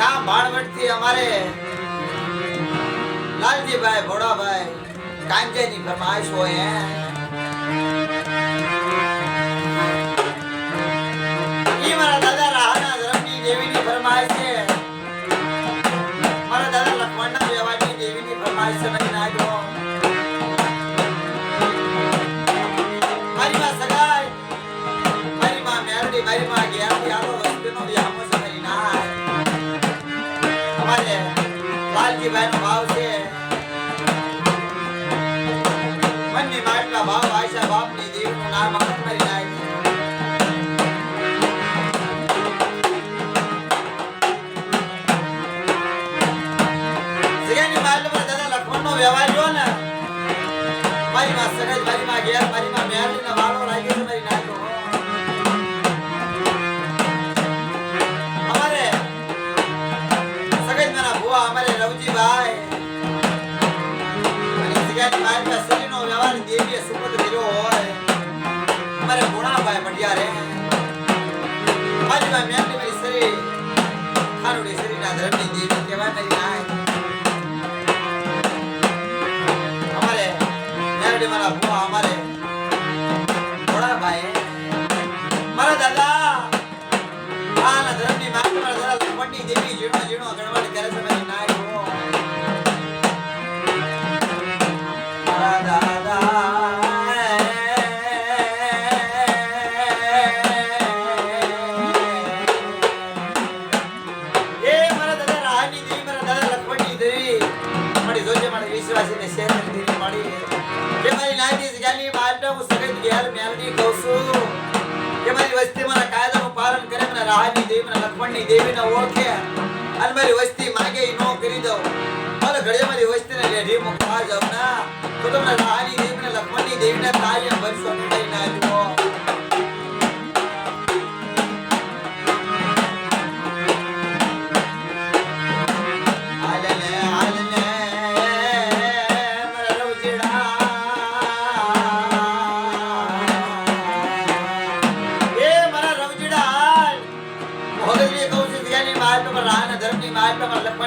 ગામ ભાણવડથી અમારે લાલજીભાઈ ભોળાભાઈ કાંજેની ફરમાઈશ હોય હે? આયશા બાપની દેવીનું નામ અમર મારી નાય જગ્યાની માટલામાં દાદા લખમણનો વ્યવહાર જો ને. મારી માં સગજ, મારી માં ઘેર, મારી માં ના વાળો છે, મારી નાય મારી માં મારી શરીર. ખારુડી શરીરના ધર્મની દેવી અમારે મેરડી મારા ભુવા, અમારે ભોળાભાઈ. મારા દાદા આના ધર્મની માત્ર મારા દાદા પંડિત દેવી જીણો ઝીણો પાલન કરે મને રાહની દેવી મને લખમણની દેવીને ઓળખે અને મારી વસ્તી માગે ઈ નો કરી દઉં ભલે ઘડીએ મારી વસ્તીને રેઢી મૂકવા જાવ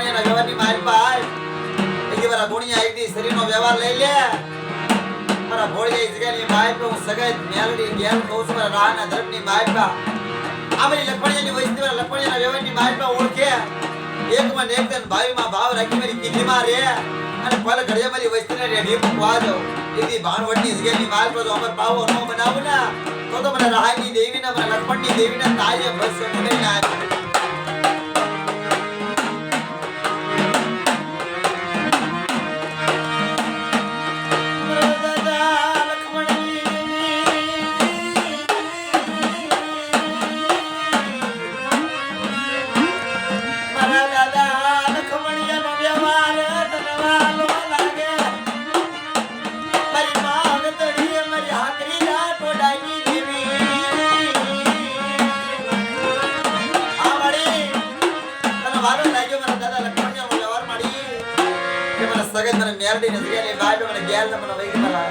મારા લખમણિયાના વ્યવહારની માલ પર એકી મારા ગુણિયા એક દી શરીરનો વ્યવહાર લઈ લે. મારા ભોળિયા જગ્યાની માલ પર હું સગત મેલડી ગેલ કહું છું, મારા રાહના ધર્મની માલ પર આ મારી વસ્તી મારા લખમણિયાના વ્યવહારની માલ પર ઓળખે. એક માં એક તન ભાઈ ભાવ રાખી મારી કીધી રે અને પલ ઘડિયા મારી વસ્તીને રેડી મૂકવા દો એથી ભાણવડની જગ્યાની માલ પર જો અમર પાવો નો બનાવું ને. તો તો મને રાહાની દેવી ને મને લખમણની દેવી ને તાજે ભરસો નહીં ના કે મને મેરડી ને જગ્યાની બાજુ મને ગેલ ને મને મારા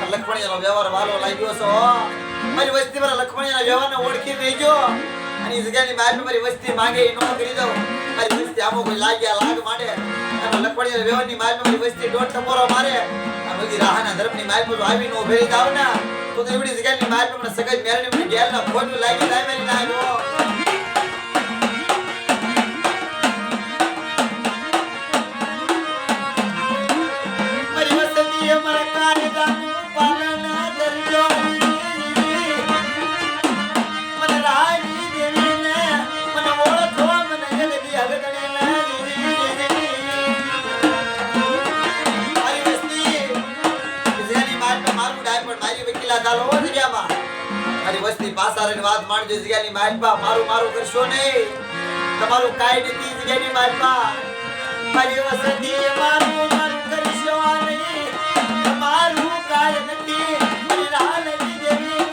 મારા લખમણિયાનો વ્યવહાર વાલો લાગ્યો છો મારી વસ્તી મારા લખમણિયાના વ્યવહારને ઓળખી દેજો. અને એ જગ્યાની બાજુ મારી વસ્તી માંગે એ નો કરી દઉં મારી વસ્તી આમો કોઈ લાગ્યા લાગ માંડે. અને લખમણિયાના વ્યવહારની માર મારી વસ્તી દોઢ ટપોરો મારે. આ બધી રાહના ધર્મની બાજુ જો આવીને ઉભેરી જાવ ને તો એવડી જગ્યાની બાજુ મને સગજ મેરડી મને ગેલ ના ફોન લાગી જાય મારી નાગો વસ્તી પાસા રહીને વાત માંડજો જગ્યાની માલપા મારું મારું કરશો નહીં. તમારું કાઈ નથી જગ્યાની માલપા મારી વસતી મારું મારું કરશો નહીં. તમારું કાંઈ નથી. મારી રાહલની દેવી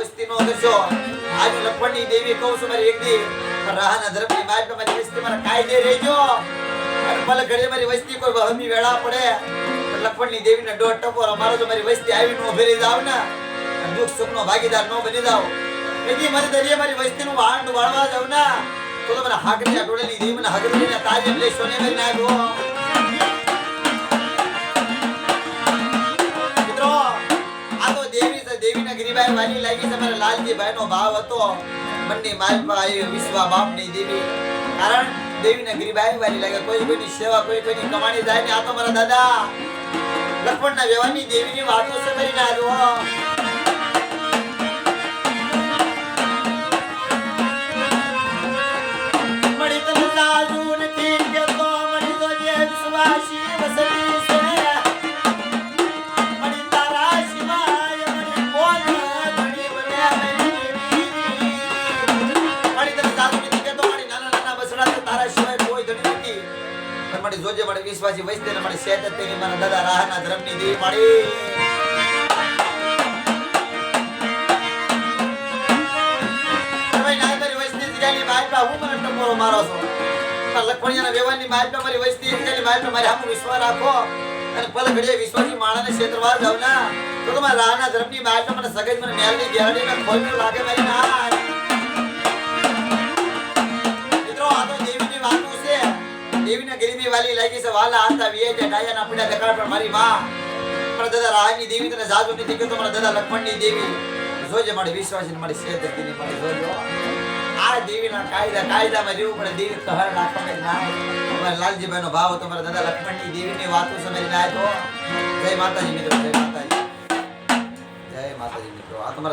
વસ્તી નો કરશો. આજ લખવાની દેવી કહું છું મારી એક દી. રાહના ધર્મની માટમાં મારી વસ્તી મારા કાયદે રહેજો. ભલે ઘડી મારી વસ્તી કોઈ વહમી વેળા પડે લખમણની દેવીને દોઢ ટપોર અમારો જો મારી વસ્તી આવી નો ફેરી જાવ ને દુઃખ દુઃખ સુખનો ભાગીદાર નો બની જાવ. એથી મારી દરિયે મારી વસ્તીનું વાંડ વાળવા જાવ ને, તો મને હાકરી ટોળેલી દેવી મને હગરીને તારી લઈ સોને કરી નાખો. દેવીના ગરીબાઈ વાલી લાગી છે, મારા લાલજીભાઈ નો ભાવ હતો. બંને માલપા આવી વિશ્વા બાપની દેવી. કારણ દેવીના ગરીબાઈ વાલી લાગે, કોઈ કોઈની સેવા, કોઈ કોઈની કમાણી જાય ને આ તો મારા દાદા લક્ષ્મણના વ્યવહારની દેવીની વાતો છે કરીને આવ્યો વિશ્વાસી વૈષ્ણવ ને મળી શેત જ તેની મારા દાદા રાહના ધર્મની દેવી મળી. મારી મને છો. પણ વ્યવહારની બાજપા મારી સામું વિશ્વાસ રાખો અને પલ ઘડીએ વિશ્વાસી માણસને ક્ષેત્રવાર જાવ ના તો તમારા રાહના ધર્મની બાજપા મને સગજ મને મેલની ગેરડી ને ખોલ્યું લાગે મારી નાય. દેવીના ગરીબી વાલી લાગી છે, વાલા હતા વિયે છે ડાયાના પડ્યા દેખાડ પર મારી માં. પણ દાદા રાયની દેવી તને જાજો નથી કહેતો મારા દાદા લક્ષ્મણની દેવી. જોજે મારી વિશ્વાસી મારી શેતકીની મારી, જોજો આ દેવીના કાયદા, કાયદામાં રહેવું પડે, દેવી કહર રાખવા ના અમારા લાલજીભાઈ નો ભાવ હતો મારા દાદા લક્ષ્મણની દેવીની વાતો સમજી ના તો જય માતાજી મિત્રો, જય માતાજી. જય માતાજી મિત્રો. આ તમારા